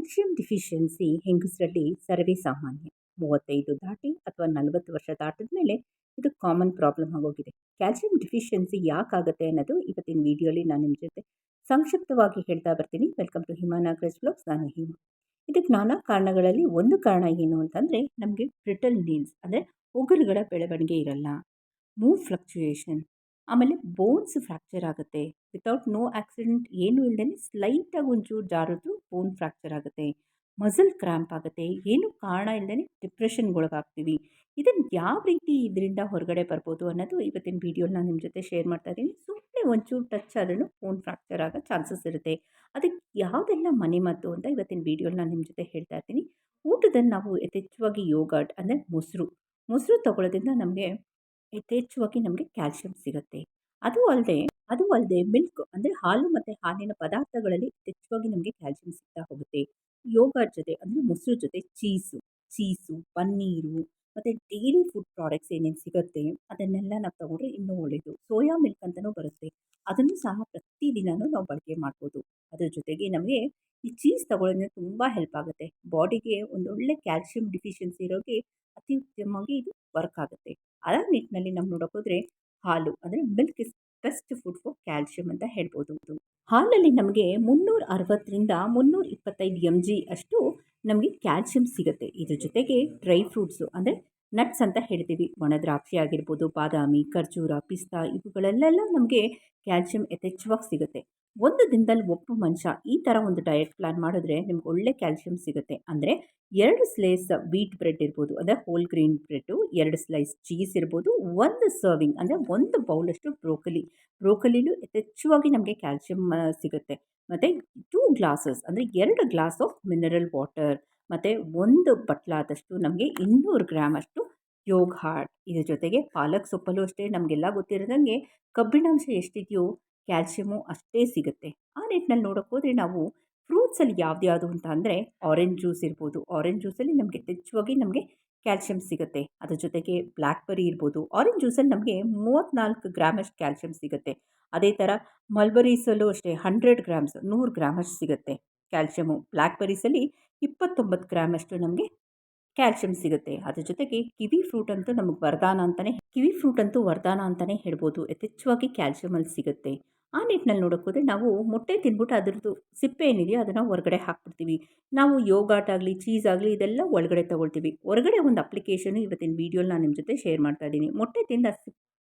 Calcium deficiency ಹೆಂಗಸರಲ್ಲಿ ಸರ್ವೇ ಸಾಮಾನ್ಯ. ಮೂವತ್ತೈದು ದಾಟಿ ಅಥವಾ ನಲವತ್ತು ವರ್ಷ ದಾಟಿದ ಮೇಲೆ ಇದು ಕಾಮನ್ ಪ್ರಾಬ್ಲಮ್ ಆಗೋಗಿದೆ. ಕ್ಯಾಲ್ಸಿಯಂ ಡಿಫಿಷಿಯನ್ಸಿ ಯಾಕಾಗುತ್ತೆ ಅನ್ನೋದು ಇವತ್ತಿನ ವಿಡಿಯೋಲಿ ನಾನು ನಿಮ್ಮ ಜೊತೆ ಸಂಕ್ಷಿಪ್ತವಾಗಿ ಹೇಳ್ತಾ ಬರ್ತೀನಿ. Welcome to Hima Nagaraj blogs. ನಾನು ಹಿಮಾ. ಇದಕ್ಕೆ ನಾನಾ ಕಾರಣಗಳಲ್ಲಿ ಒಂದು ಕಾರಣ ಏನು ಅಂತಂದರೆ ನಮಗೆ ಬ್ರಿಟಲ್ ನೀಲ್ಸ್ ಅಂದರೆ ಉಗುರುಗಳ ಬೆಳವಣಿಗೆ ಇರಲ್ಲ. ಮೂವ್ ಫ್ಲಕ್ಚುಯೇಷನ್ ಆಮೇಲೆ ಬೋನ್ಸ್ ಫ್ರ್ಯಾಕ್ಚರ್ ಆಗುತ್ತೆ. ವಿತೌಟ್ ನೋ ಆಕ್ಸಿಡೆಂಟ್ ಏನೂ ಇಲ್ಲದೇ ಸ್ಲೈಟಾಗಿ ಒಂಚೂರು ಜಾರಿದ್ರು ಬೋನ್ ಫ್ರ್ಯಾಕ್ಚರ್ ಆಗುತ್ತೆ. ಮಸಲ್ ಕ್ರ್ಯಾಂಪ್ ಆಗುತ್ತೆ. ಏನು ಕಾರಣ ಇಲ್ಲದೇ ಡಿಪ್ರೆಷನ್ಗೊಳಗಾಗ್ತೀವಿ ಇದನ್ನು ಯಾವ ರೀತಿ ಇದರಿಂದ ಹೊರಗಡೆ ಬರ್ಬೋದು ಅನ್ನೋದು ಇವತ್ತಿನ ವೀಡಿಯೋಲಿ ನಾನು ನಿಮ್ಮ ಜೊತೆ ಶೇರ್ ಮಾಡ್ತಾ ಇದ್ದೀನಿ. ಸುಮ್ಮನೆ ಒಂಚೂರು ಟಚ್ ಆದ್ರೂ ಬೋನ್ ಫ್ರ್ಯಾಕ್ಚರ್ ಆಗೋ ಚಾನ್ಸಸ್ ಇರುತ್ತೆ. ಅದಕ್ಕೆ ಯಾವುದೆಲ್ಲ ಮನೆಮದ್ದು ಅಂತ ಇವತ್ತಿನ ವೀಡಿಯೋಲಿ ನಾನು ನಿಮ್ಮ ಜೊತೆ ಹೇಳ್ತಾ ಇರ್ತೀನಿ. ಊಟದಲ್ಲಿ ನಾವು ಯಥೇಚ್ಛವಾಗಿ ಯೋಗರ್ಟ್ ಅಂದರೆ ಮೊಸರು. ಮೊಸರು ತಗೊಳ್ಳೋದ್ರಿಂದ ನಮಗೆ ಯಥೇಚ್ಛವಾಗಿ ನಮಗೆ ಕ್ಯಾಲ್ಶಿಯಂ ಸಿಗುತ್ತೆ. ಅದು ಅಲ್ಲದೆ ಅದು ಅಲ್ಲದೆ ಮಿಲ್ಕ್ ಅಂದರೆ ಹಾಲು ಮತ್ತು ಹಾಲಿನ ಪದಾರ್ಥಗಳಲ್ಲಿ ಯಥೇಚ್ಛವಾಗಿ ನಮಗೆ ಕ್ಯಾಲ್ಶಿಯಂ ಸಿಗ್ತಾ ಹೋಗುತ್ತೆ. ಯೋಗರ್ಟ್ ಜೊತೆ ಅಂದರೆ ಮೊಸರು ಜೊತೆ ಚೀಸು ಚೀಸು ಪನ್ನೀರು ಮತ್ತು ಡೈರಿ ಫುಡ್ ಪ್ರಾಡಕ್ಟ್ಸ್ ಏನೇನು ಸಿಗುತ್ತೆ, ಅದನ್ನೆಲ್ಲ ನಾವು ತಗೊಂಡ್ರೆ ಇನ್ನೂ ಒಳ್ಳೆಯದು ಸೋಯಾ ಮಿಲ್ಕ್ ಅಂತಲೂ ಬರುತ್ತೆ. ಅದನ್ನು ಸಹ ಪ್ರತಿದಿನವೂ ನಾವು ಬಳಕೆ ಮಾಡ್ಬೋದು. ಅದ್ರ ಜೊತೆಗೆ ನಮಗೆ ಈ ಚೀಸ್ ತಗೊಳ್ಳೋದ್ರಿಂದ ತುಂಬ ಹೆಲ್ಪ್ ಆಗುತ್ತೆ. ಬಾಡಿಗೆ ಒಂದೊಳ್ಳೆ ಕ್ಯಾಲ್ಸಿಯಂ ಡಿಫಿಷಿಯನ್ಸಿ ಇರೋಕ್ಕೆ ಅತಿ ಉತ್ತಮವಾಗಿ ಇದು ವರ್ಕ್ ಆಗುತ್ತೆ. ಅದರ ನಿಟ್ಟಿನಲ್ಲಿ ನಾವು ನೋಡೋಕ್ಕೋದ್ರೆ ಹಾಲು, ಅಂದರೆ milk is best food for calcium ಅಂತ ಹೇಳ್ಬೋದು ಹಾಲಲ್ಲಿ ನಮಗೆ ಮುನ್ನೂರ ಅರವತ್ತರಿಂದ ಮುನ್ನೂರ ಇಪ್ಪತ್ತೈದು ಎಂ ಜಿ ಅಷ್ಟು ನಮಗೆ ಕ್ಯಾಲ್ಸಿಯಂ ಸಿಗುತ್ತೆ. ಇದ್ರ ಜೊತೆಗೆ ಡ್ರೈ ಫ್ರೂಟ್ಸು ಅಂದರೆ ನಟ್ಸ್ ಅಂತ ಹೇಳ್ತೀವಿ. ಒಣ ದ್ರಾಕ್ಷಿ ಆಗಿರ್ಬೋದು, ಬಾದಾಮಿ, ಖರ್ಜೂರ, ಪಿಸ್ತಾ ಇವುಗಳಲ್ಲೆಲ್ಲ ನಮಗೆ ಕ್ಯಾಲ್ಸಿಯಂ ಯಥೇಚ್ಛವಾಗಿ ಸಿಗುತ್ತೆ. ಒಂದು ದಿನದಲ್ಲಿ ಒಬ್ಬ ಮನುಷ್ಯ ಈ ಥರ ಒಂದು ಡಯಟ್ ಪ್ಲಾನ್ ಮಾಡಿದ್ರೆ ನಿಮ್ಗೆ ಒಳ್ಳೆ ಕ್ಯಾಲ್ಸಿಯಂ ಸಿಗುತ್ತೆ. ಅಂದರೆ ಎರಡು ಸ್ಲೈಸ್ ವೀಟ್ ಬ್ರೆಡ್ ಇರ್ಬೋದು, ಅಂದರೆ ಹೋಲ್ ಗ್ರೀನ್ ಬ್ರೆಡ್ಡು ಎರಡು ಸ್ಲೈಸ್ ಚೀಸ್ ಇರ್ಬೋದು, ಒಂದು ಸರ್ವಿಂಗ್ ಅಂದರೆ ಒಂದು ಬೌಲಷ್ಟು ಬ್ರೋಕಲಿ ಬ್ರೋಕಲಿಲೂ ಯಥೇಚ್ಛವಾಗಿ ನಮಗೆ ಕ್ಯಾಲ್ಸಿಯಂ ಸಿಗುತ್ತೆ. ಮತ್ತು ಟೂ ಗ್ಲಾಸಸ್ ಅಂದರೆ ಎರಡು ಗ್ಲಾಸ್ ಆಫ್ ಮಿನರಲ್ ವಾಟರ್ ಮತ್ತು ಒಂದು ಬಟ್ಲಾದಷ್ಟು ನಮಗೆ ಇನ್ನೂರು ಗ್ರಾಮ್ ಅಷ್ಟು ಯೋಗ ಹಾರ್ಟ್ ಇದ್ರ ಜೊತೆಗೆ ಪಾಲಕ್ ಸೊಪ್ಪಲ್ಲೂ ಅಷ್ಟೇ ನಮಗೆಲ್ಲ ಗೊತ್ತಿರೋದಂಗೆ ಕಬ್ಬಿಣಾಂಶ ಎಷ್ಟಿದೆಯೋ ಕ್ಯಾಲ್ಸಿಯಮು ಅಷ್ಟೇ ಸಿಗುತ್ತೆ. ಆ ನಿಟ್ಟಿನಲ್ಲಿ ನೋಡೋಕ್ಕೆ ಹೋದರೆ ನಾವು ಫ್ರೂಟ್ಸಲ್ಲಿ ಯಾವ್ದು ಯಾವುದು ಅಂತ ಅಂದರೆ ಆರೆಂಜ್ ಜ್ಯೂಸ್ ಇರ್ಬೋದು. ಆರೆಂಜ್ ಜ್ಯೂಸಲ್ಲಿ ನಮಗೆ ಹೆಚ್ಚುವಾಗಿ ನಮಗೆ ಕ್ಯಾಲ್ಸಿಯಂ ಸಿಗುತ್ತೆ. ಅದ್ರ ಜೊತೆಗೆ ಬ್ಲ್ಯಾಕ್ಬೆರಿ ಇರ್ಬೋದು. ಆರೆಂಜ್ ಜ್ಯೂಸಲ್ಲಿ ನಮಗೆ ಮೂವತ್ತ್ನಾಲ್ಕು ಗ್ರಾಮಷ್ಟು ಕ್ಯಾಲ್ಸಿಯಂ ಸಿಗುತ್ತೆ. ಅದೇ ಥರ ಮಲ್ಬರೀಸಲ್ಲೂ ಅಷ್ಟೇ ಹಂಡ್ರೆಡ್ ಗ್ರಾಮ್ಸ್ ನೂರು ಗ್ರಾಮಷ್ಟು ಸಿಗುತ್ತೆ ಕ್ಯಾಲ್ಶಿಯಮು ಬ್ಲ್ಯಾಕ್ಬೆರೀಸಲ್ಲಿ ಇಪ್ಪತ್ತೊಂಬತ್ತು ಗ್ರಾಮಷ್ಟು ನಮಗೆ ಕ್ಯಾಲ್ಸಿಯಂ ಸಿಗುತ್ತೆ. ಅದ್ರ ಜೊತೆಗೆ ಕಿವಿ ಫ್ರೂಟ್ ಅಂತೂ ನಮಗೆ ವರದಾನ ಅಂತಲೇ ಕಿವಿ ಫ್ರೂಟ್ ಅಂತೂ ವರದಾನ ಅಂತಲೇ ಹೇಳ್ಬೋದು. ಯಥೇಚ್ಛವಾಗಿ ಕ್ಯಾಲ್ಶಿಯಮಲ್ಲಿ ಸಿಗುತ್ತೆ. ಆ ನಿಟ್ಟಿನಲ್ಲಿ ನೋಡೋಕ್ಕೋದ್ರೆ ನಾವು ಮೊಟ್ಟೆ ತಿಂದ್ಬಿಟ್ಟು ಅದರದ್ದು ಸಿಪ್ಪೆ ಏನಿದೆಯೋ ಅದನ್ನು ಹೊರಗಡೆ ಹಾಕ್ಬಿಡ್ತೀವಿ. ನಾವು ಯೋಗಾಟ್ ಆಗಲಿ, ಚೀಸ್ ಆಗಲಿ ಇದೆಲ್ಲ ಒಳಗಡೆ ತೊಗೊಳ್ತೀವಿ. ಹೊರಗಡೆ ಒಂದು ಅಪ್ಲಿಕೇಶನ್ ಇವತ್ತಿನ ವೀಡಿಯೋಲಿ ನಾನು ನಿಮ್ಮ ಜೊತೆ ಶೇರ್ ಮಾಡ್ತಾ ಇದ್ದೀನಿ. ಮೊಟ್ಟೆ ತಿಂದ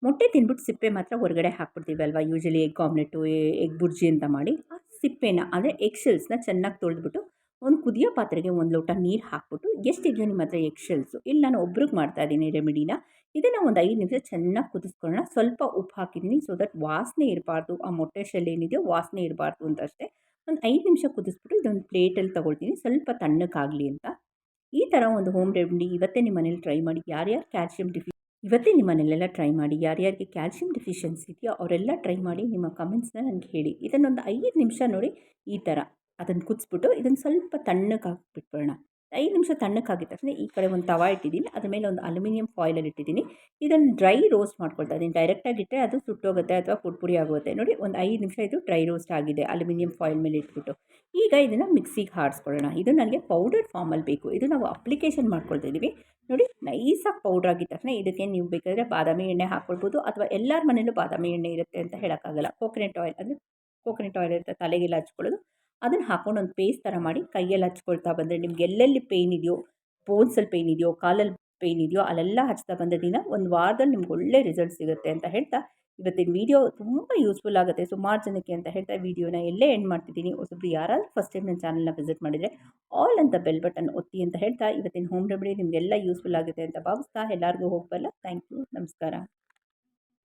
ಮೊಟ್ಟೆ ತಿಂದ್ಬಿಟ್ಟು ಸಿಪ್ಪೆ ಮಾತ್ರ ಹೊರಗಡೆ ಹಾಕ್ಬಿಡ್ತೀವಿ ಅಲ್ವಾ? Usually egg omelette egg bhurji ಅಂತ ಮಾಡಿ ಆ ಸಿಪ್ಪೆನ ಅಂದರೆ ಎಗ್ ಶೆಲ್ಸ್ನ ಚೆನ್ನಾಗಿ ತೊಳೆದ್ಬಿಟ್ಟು ಒಂದು ಕುದಿಯೋ ಪಾತ್ರೆಗೆ ಒಂದು ಲೋಟ ನೀರು ಹಾಕ್ಬಿಟ್ಟು ಎಷ್ಟಿದೆಯೋ ನಿಮ್ಮ ಹತ್ರ ಎಗ್ ಶೆಲ್ಸು ಇಲ್ಲಿ ನಾನು ಒಬ್ರಿಗೆ ಮಾಡ್ತಾ ಇದ್ದೀನಿ ರೆಮಿಡಿನ ಇದನ್ನು ಒಂದು ಐದು ನಿಮಿಷ ಚೆನ್ನಾಗಿ ಕುದಿಸ್ಕೊಳ್ಳೋಣ. ಸ್ವಲ್ಪ ಉಪ್ಪು ಹಾಕಿದ್ದೀನಿ. ಸೊ ದಟ್ ವಾಸನೆ ಇರಬಾರ್ದು. ಆ ಮೊಟ್ಟೆ ಶೆಲ್ ಏನಿದೆಯೋ ವಾಸನೆ ಇರಬಾರ್ದು ಅಂತ ಅಷ್ಟೇ. ಒಂದು ಐದು ನಿಮಿಷ ಕುದಿಸ್ಬಿಟ್ಟು ಇದೊಂದು ಪ್ಲೇಟಲ್ಲಿ ತೊಗೊಳ್ತೀನಿ. ಸ್ವಲ್ಪ ತಣ್ಣಕ್ಕಾಗಲಿ ಅಂತ. ಈ ಥರ ಒಂದು ಹೋಮ್ ರೆಮಿಡಿ ಇವತ್ತೇ ನಿಮ್ಮ ಮನೇಲಿ ಟ್ರೈ ಮಾಡಿ. ಯಾರ್ಯಾರು ಕ್ಯಾಲ್ಶಿಯಂ ಡಿಫಿ ಇವತ್ತೇ ನಿಮ್ಮ ಮನೇಲೆಲ್ಲ ಟ್ರೈ ಮಾಡಿ. ಯಾರ್ಯಾರಿಗೆ ಕ್ಯಾಲ್ಶಿಯಂ ಡಿಫಿಷಿಯನ್ಸಿ ಇದೆಯೋ ಅವರೆಲ್ಲ ಟ್ರೈ ಮಾಡಿ ನಿಮ್ಮ ಕಮೆಂಟ್ಸ್ನ ನನಗೆ ಹೇಳಿ. ಇದನ್ನೊಂದು ಐದು ನಿಮಿಷ ನೋಡಿ ಈ ಥರ ಅದನ್ನು ಕುದಿಸ್ಬಿಟ್ಟು ಇದನ್ನು ಸ್ವಲ್ಪ ತಣ್ಣಗೆ ಐದು ನಿಮಿಷ ತಣ್ಣಕ್ಕಾಗಿದ ತಕ್ಷಣ ಈ ಕಡೆ ಒಂದು ತವಾ ಇಟ್ಟಿದ್ದೀನಿ. ಅದ್ರ ಮೇಲೆ ಒಂದು ಅಲ್ಯೂಮಿನಿಯಂ ಫಾಯಿಲಲ್ಲಿ ಇಟ್ಟಿದ್ದೀನಿ. ಇದನ್ನು ಡ್ರೈ ರೋಸ್ಟ್ ಮಾಡ್ಕೊಳ್ತಾ ಇದ್ದೀನಿ ಡೈರೆಕ್ಟಾಗಿ ಇಟ್ಟರೆ ಅದು ಸುಟ್ಟೋಗುತ್ತೆ ಅಥವಾ ಪುಡಿ ಆಗುತ್ತೆ ನೋಡಿ ಒಂದು ಐದು ನಿಮಿಷ ಇದು ಡ್ರೈ ರೋಸ್ಟ್ ಆಗಿದೆ. ಅಲ್ಯೂಮಿನಿಯಂ ಫಾಯಿಲ್ ಮೇಲೆ ಇಟ್ಬಿಟ್ಟು. ಈಗ ಇದನ್ನು ಮಿಕ್ಸಿಗೆ ಹಾರಿಸ್ಕೊಳ್ಳೋಣ. ಇದು ನನಗೆ ಪೌಡರ್ ಫಾರ್ಮಲ್ಲಿ ಬೇಕು. ಇದು ನಾವು ಅಪ್ಲಿಕೇಶನ್ ಮಾಡ್ಕೊಳ್ತಾ ಇದ್ದೀವಿ ನೋಡಿ ನೈಸಾಗಿ ಪೌಡರ್ ಆಗಿದ ತಕ್ಷಣ ಇದಕ್ಕೆ ನೀವು ಬೇಕಾದರೆ ಬಾದಾಮಿ ಎಣ್ಣೆ ಹಾಕ್ಕೊಳ್ಬೋದು ಅಥವಾ ಎಲ್ಲರ ಮನೇಲೂ ಬಾದಾಮಿ ಎಣ್ಣೆ ಇರುತ್ತೆ ಅಂತ ಹೇಳೋಕ್ಕಾಗಲ್ಲ. ಕೋಕೋನಟ್ ಆಯಿಲ್ ಅಂದರೆ ಕೋಕೋನಟ್ ಆಯಿಲ್ ಇರುತ್ತೆ. ತಲೆಗೆಲ್ಲ ಹಚ್ಕೊಳ್ಳೋದು. ಅದನ್ನು ಹಾಕೊಂಡು ಒಂದು ಪೇಸ್ಟ್ ಥರ ಮಾಡಿ ಕೈಯಲ್ಲಿ ಹಚ್ಕೊಳ್ತಾ ಬಂದರೆ ನಿಮ್ಗೆ ಎಲ್ಲೆಲ್ಲಿ ಪೇಯ್ನ್ ಇದೆಯೋ ಬೋನ್ಸಲ್ಲಿ ಪೇಯ್ನ್ ಇದೆಯೋ, ಕಾಲಲ್ಲಿ ಪೇಯ್ನ್ ಇದೆಯೋ, ಅಲ್ಲೆಲ್ಲ ಹಚ್ತಾ ಬಂದ ದಿನ ಒಂದು ವಾರದಲ್ಲಿ ನಿಮ್ಗೆ ಒಳ್ಳೆ ರಿಸಲ್ಟ್ ಸಿಗುತ್ತೆ ಅಂತ ಹೇಳ್ತಾ ಇವತ್ತಿನ ವೀಡಿಯೋ ತುಂಬ ಯೂಸ್ಫುಲ್ ಆಗುತ್ತೆ. ಸುಮಾರು ಜನಕ್ಕೆ ಅಂತ ಹೇಳ್ತಾ ವೀಡಿಯೋನ ಎಲ್ಲೇ ಎಂಡ್ ಮಾಡ್ತಿದ್ದೀನಿ. ಹೊಸಬ್ರು ಯಾರಾದರೂ ಫಸ್ಟ್ ಟೈಮ್ ನನ್ನ ಚಾನಲ್ನ ವಿಸಿಟ್ ಮಾಡಿದರೆ ಆಲ್ ಅಂತ ಬೆಲ್ ಬಟನ್ ಒತ್ತಿ ಅಂತ ಹೇಳ್ತಾ ಇವತ್ತಿನ ಹೋಮ್ ರೆಮಿಡಿ ನಿಮಗೆಲ್ಲ ಯೂಸ್ಫುಲ್ ಆಗುತ್ತೆ ಅಂತ ಭಾವಿಸ್ತಾ ಎಲ್ಲರಿಗೂ ಹೋಗಬಲ್ಲ. ಥ್ಯಾಂಕ್ ಯು ನಮಸ್ಕಾರ.